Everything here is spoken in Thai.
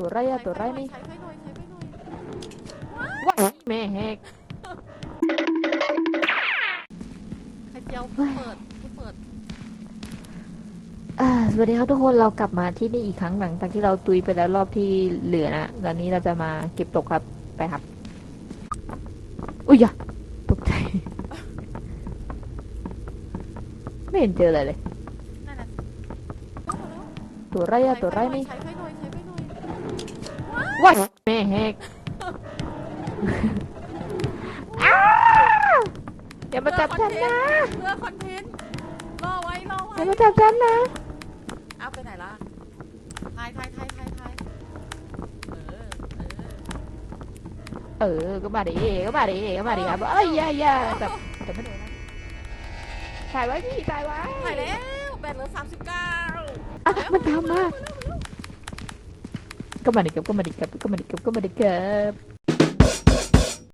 ตัวไรอะตัวไรนี่ใช้ไฟหน่อยใช้ไฟหน่อยว้ายแม่แหกไข่เจียวเพิ่งเปิดเพิ่งเปิดอ่าสวัสดีครับทุกคนเรากลับมาที่นี่อีกครั้งหลังจากที่เราตุยไปแล้วรอบที่เหลือนะตอนนี้เราจะมาเก็บตกครับไปครับ อุ้ยอย่าตกใจ ไม่เห็นเจออะไรเลยนั่นน่ะตัวไรอะตัวไรนี่ใช้ไฟหน่อยใช้ไฟหน่อย ว้ายแม่แหกอ้าวอย่ามาจับฉันนะเพื่อคอนเทนต์รอไว้รออย่าไว้มาจับฉันนะเอาไปไหนล่ะทายทายทายทายทายเออเออ เออ ก็มาดิก็มาดิก็มาดิครับเอ้ยอย่าอย่าจับจับไม่โดนนะถ่ายไว้พี่ถ่ายไว้ถ่ายแล้วแบตเหลือสามสิบเก้าอะมันทำมา ก็มาดิครั